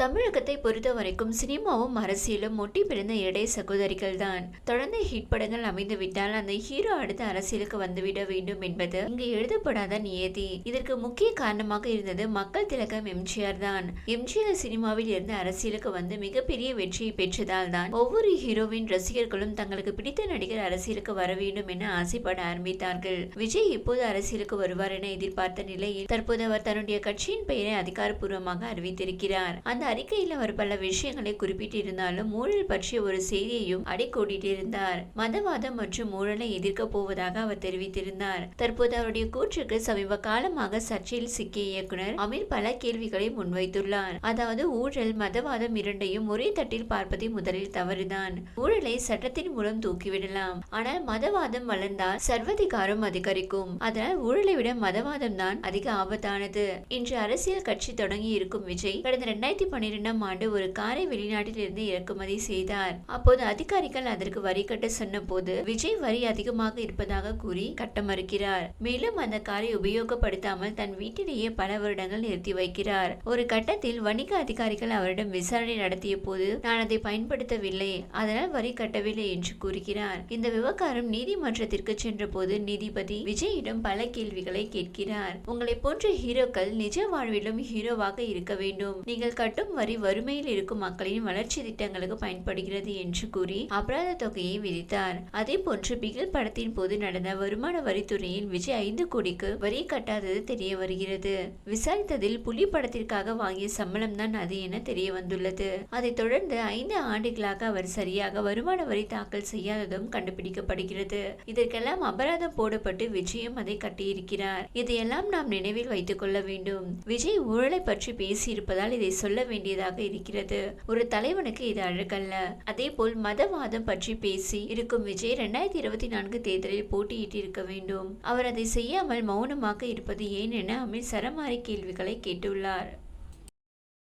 தமிழகத்தை பொறுத்த வரைக்கும் சினிமாவும் அரசியலும் ஒட்டி பிறந்த இடை சகோதரிகள் தான் தொடர்ந்து ஹிட் படங்கள் அமைந்து விட்டால் அந்த ஹீரோ அடுத்த அரசியலுக்கு வந்துவிட வேண்டும் என்பது இங்கு எழுதப்படாத நியதி. இதற்கு முக்கிய காரணமாக இருந்தது மக்கள் திலகம் எம்ஜிஆர் தான். எம்ஜிஆர் சினிமாவில் இருந்து அரசியலுக்கு வந்து மிகப்பெரிய வெற்றியை பெற்றதால் தான் ஒவ்வொரு ஹீரோவின் ரசிகர்களும் தங்களுக்கு பிடித்த நடிகர் அரசியலுக்கு வர வேண்டும் என ஆசைப்பட ஆரம்பித்தார்கள். விஜய் எப்போது அரசியலுக்கு வருவார் என எதிர்பார்த்த நிலையில் தற்போது அவர் தன்னுடைய கட்சியின் பெயரை அதிகாரப்பூர்வமாக அறிவித்திருக்கிறார். அந்த அறிக்கையில் அவர் பல விஷயங்களை குறிப்பிட்டிருந்தாலும் ஊழல் பற்றிய ஒரு செய்தியையும் அடிக்கோடிட்டிருந்தார் மதவாதம் மற்றும் ஊழலை எதிர்க்க போவதாக அவர் தெரிவித்திருந்தார். தற்போது அவருடைய கூற்றுக்கு சமீப காலமாக சர்ச்சையில் சிக்கிய இயக்குனர் அமீர் பல கேள்விகளை முன்வைத்துள்ளார். அதாவது ஊழல் மதவாதம் இரண்டையும் ஒரே தட்டில் பார்ப்பதை முதலில் தவறுதான். ஊழலை சட்டத்தின் மூலம் தூக்கிவிடலாம். ஆனால் மதவாதம் வளர்ந்தால் சர்வதிகாரம் அதிகரிக்கும். அதனால் ஊழலை விட மதவாதம் தான் அதிக ஆபத்தானது. இன்று அரசியல் கட்சி தொடங்கி இருக்கும் விஜய் கடந்த இரண்டாயிரத்தி பன்னிரெண்டாம் ஆண்டு ஒரு காரை வெளிநாட்டிலிருந்து இறக்குமதி செய்தார். அப்போது அதிகாரிகள் அதற்கு வரி கட்ட சொன்ன போது விஜய் வரி அதிகமாக இருப்பதாக கூறி கட்டமறுக்கிறார். மேலும் அந்த காரை உபயோகப்படுத்தாமல் தன் வீட்டிலேயே பல வருடங்கள் நிறுத்தி வைக்கிறார். ஒரு கட்டத்தில் வணிக அதிகாரிகள் அவரிடம் விசாரணை நடத்திய போது நான் அதை பயன்படுத்தவில்லை. அதனால் வரி கட்டவில்லை என்று கூறுகிறார். இந்த விவகாரம் நீதிமன்றத்திற்கு சென்ற போது நீதிபதி விஜயிடம் பல கேள்விகளை கேட்கிறார். உங்களை போன்ற ஹீரோக்கள் நிஜ வாழ்விலும் ஹீரோவாக இருக்க வேண்டும். நீங்கள் கட்டும் வரி வறுமையில் இருக்கும் மக்களின் வளர்ச்சி திட்டங்களுக்கு பயன்படுகிறது என்று கூறி அபராத தொகையை விதித்தார். அதே போன்று பிகில் படத்தின் போது நடந்த வருமான வரித்துறையில் விஜய் ஐந்து கோடிக்கு வரி கட்டாதது தெரிய வருகிறது. விசாரித்ததில் புலி படத்திற்காக வாங்கிய சம்பளம் தான் அது என தெரிய வந்துள்ளது. அதைத் தொடர்ந்து ஐந்து ஆண்டுகளாக அவர் சரியாக வருமான வரி தாக்கல் செய்யாததும் கண்டுபிடிக்கப்படுகிறது. இதற்கெல்லாம் அபராதம் போடப்பட்டு விஜயம் அதை கட்டியிருக்கிறார். இதையெல்லாம் நாம் நினைவில் வைத்துக் கொள்ள வேண்டும். விஜய் ஊழலை பற்றி பேசியிருப்பதால் இதை சொல்ல வேண்டும் வேண்டியதாக இருக்கிறது. ஒரு தலைவனுக்கு இது அழகல்ல. அதே போல் மதவாதம் பற்றி பேசி இருக்கும் விஜய் இரண்டாயிரத்தி இருபத்தி நான்கு தேர்தலில் போட்டியிட்டு இருக்க வேண்டும். அவர் அதை செய்யாமல் மௌனமாக இருப்பது ஏன் என அமீர் சரமாரி கேள்விகளை கேட்டுள்ளார்.